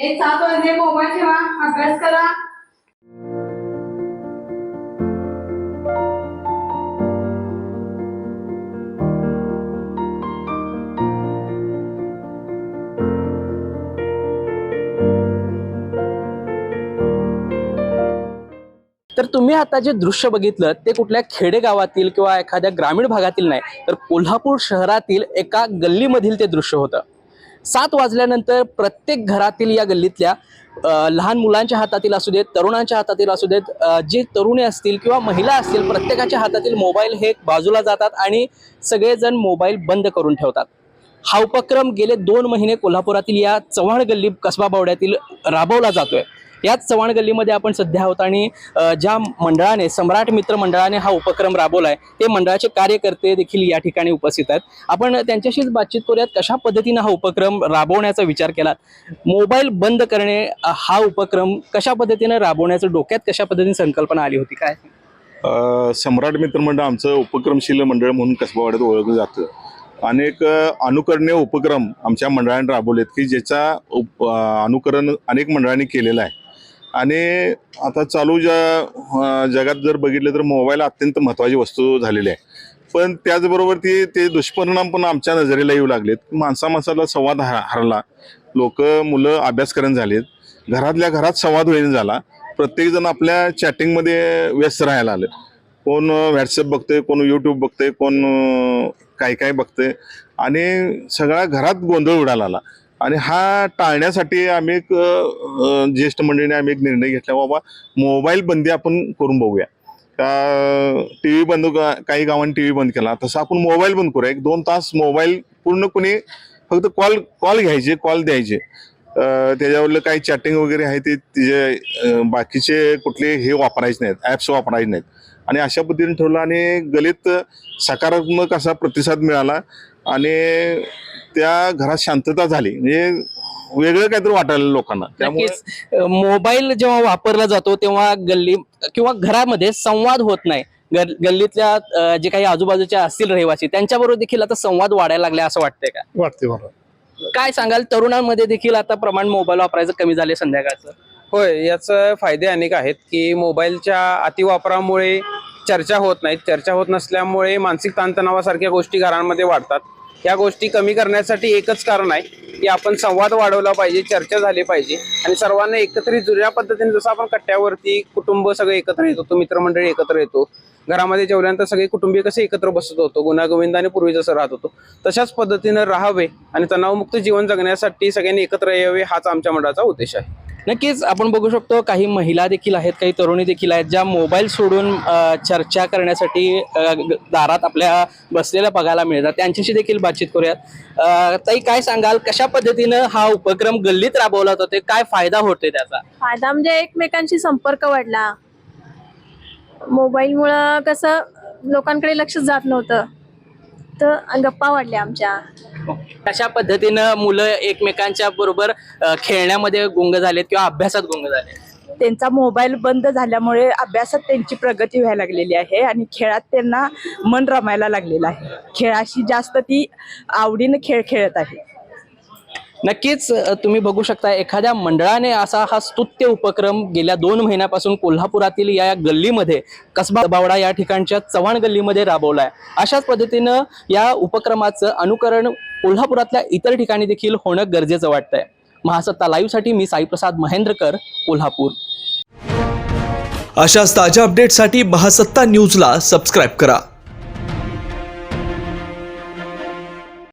एक सात वाजले मोबाईल ठेवा अभ्यास करा. तर तुम्ही आता जे दृश्य बघितलं ते कुठल्या खेडेगावातील किंवा एखाद्या ग्रामीण भागातील नाही तर कोल्हापूर शहरातील एका गल्लीमधील ते दृश्य होतं. सात वाजल्यानंतर प्रत्येक घरातील या गल्लीतल्या लहान मुलांच्या हातातील असू देत तरुणांच्या हातातील असू देत जे तरुणी असतील किंवा महिला असतील प्रत्येकाच्या हातातील मोबाईल हे बाजूला जातात आणि सगळेजण मोबाईल बंद करून ठेवतात. हा उपक्रम गेले दोन महिने कोल्हापुरातील या चव्हाण गल्ली कसबा बावड्यातील राबवला जातोय. याच चव्हाण गल्लीमध्ये आपण सध्या आहोत आणि ज्या मंडळाने सम्राट मित्र मंडळाने हा उपक्रम राबवलाय ते मंडळाचे कार्यकर्ते देखील या ठिकाणी उपस्थित आहेत. आपण त्यांच्याशीच बातचीत करूयात कशा पद्धतीनं हा उपक्रम राबवण्याचा विचार केला मोबाईल बंद करणे हा उपक्रम कशा पद्धतीनं राबवण्याचं डोक्यात कशा पद्धतीने संकल्पना आली होती? काय? सम्राट मित्रमंडळ आमचं उपक्रमशील मंडळ म्हणून कसबावाड्यात ओळखलं जातं. अनेक अनुकरणीय उपक्रम आमच्या मंडळाने राबवलेत की ज्याचा उप अनुकरण अनेक मंडळांनी केलेलं आहे. आणि आता चालू ज्या जगात जर बघितलं तर मोबाईल अत्यंत महत्त्वाची वस्तू झालेली आहे. पण त्याचबरोबर ती ते दुष्परिणाम पण आमच्या नजरेला येऊ लागलेत. माणसा माणसाला संवाद हा हरला. लोक मुलं अभ्यासकरण झालेत. घरातल्या घरात संवाद होईन झाला. प्रत्येकजण आपल्या चॅटिंगमध्ये व्यस्त राहायला आले. कोण व्हॉट्सअप बघते कोण यूट्यूब बघते कोण अं, काय काय बघते आणि सगळा घरात गोंधळ उडाला आला आणि हा टाळण्यासाठी आम्ही एक ज्येष्ठ मंडळीने आम्ही एक निर्णय घेतला बाबा मोबाईल बंदी आपण करून बघूया. का टी व्ही बंद काही गावांनी टी व्ही बंद केला तसं आपण मोबाईल बंद करूया. एक दोन तास मोबाईल पूर्ण कोणी फक्त कॉल कॉल घ्यायचे कॉल द्यायचे. त्याच्यावरलं काही चॅटिंग वगैरे आहे ते तिचे बाकीचे कुठले हे वापरायचे नाहीत ॲप्स वापरायचे नाहीत. आणि अशा पद्धतीने ठेवलं आणि गलित सकारात्मक असा प्रतिसाद मिळाला. आणि त्या घरात शांतता झाली. म्हणजे वेगळं काहीतरी वाटायला लोकांना. त्यामुळे मोबाईल जेव्हा वापरला जातो तेव्हा गल्ली किंवा घरामध्ये संवाद होत नाही. गल- गल्लीतल्या जे काही आजूबाजूच्या असतील रहिवासी त्यांच्याबरोबर देखील आता संवाद वाढायला लागले असं वाटतंय का? वाटते मला. काय सांगाल? तरुणांमध्ये देखील आता प्रमाण मोबाईल वापरायचं कमी झाले संध्याकाळचं. होय याचं फायदे अनेक आहेत की मोबाईलच्या अतिवापरामुळे चर्चा होत नाहीत चर्चा होत नसल्यामुळे मानसिक ताणतणावासारख्या गोष्टी घरांमध्ये वाढतात. या गोष्टी कमी करण्यासाठी एकच कारण आहे की आपण संवाद वाढवला पाहिजे चर्चा झाली पाहिजे आणि सर्वांना एकत्रित जुन्या पद्धतीने जसं आपण कट्ट्यावरती कुटुंब सगळे एकत्र येत होतो मित्रमंडळी एकत्र येतो घरामध्ये जेवल्यानंतर सगळे कुटुंबीय कसे एकत्र बसत होतो गुन्हागोविंदाने पूर्वी जसं राहत होतो तशाच पद्धतीनं राहावे आणि तणावमुक्त जीवन जगण्यासाठी सगळ्यांनी एकत्र यावे हाच आमच्या मंडळाचा उद्देश आहे. नक्कीच आपण बघू शकतो काही महिला देखील आहेत काही तरुणी देखील आहेत ज्या मोबाईल सोडून चर्चा करण्यासाठी दारात आपल्या बसलेल्या बघायला मिळतात. त्यांच्याशी देखील बातचीत करूयात. ताई काय सांगाल? कशा पद्धतीनं हा उपक्रम गल्लीत राबवला जातो काय फायदा होतोय त्याचा? फायदा म्हणजे एकमेकांशी संपर्क वाढला. मोबाईलमुळं कसं लोकांकडे लक्ष जात नव्हतं. तर गप्पा वाढल्या आमच्या. कशा पद्धतीनं मुलं एकमेकांच्या बरोबर अ, खेळण्यामध्ये गुंग झालेत किंवा अभ्यासात गुंग झाले त्यांचा मोबाईल बंद झाल्यामुळे अभ्यासात त्यांची प्रगती व्हायला लागलेली आहे आणि खेळात त्यांना मन रमायला लागलेलं आहे. खेळाशी जास्त ती आवडीनं खेळ खेळत आहे. नक्कीच तुम्ही बघू शकता एखाद्या मंडळाने असा हा स्तुत्य उपक्रम गेल्या दोन महिन्यापासून कोल्हापुरातील या गल्लीमध्ये कसबा बावडा या ठिकाणच्या चव्हाण गल्लीमध्ये राबवला आहे अशाच पद्धतीनं या उपक्रमाचं अनुकरण कोल्हापुरातल्या इतर ठिकाणी देखील होणं गरजेचं वाटतंय. महासत्ता लाईव्हसाठी मी साईप्रसाद महेंद्रकर कोल्हापूर. अशाच ताज्या अपडेटसाठी महासत्ता न्यूजला सबस्क्राईब करा.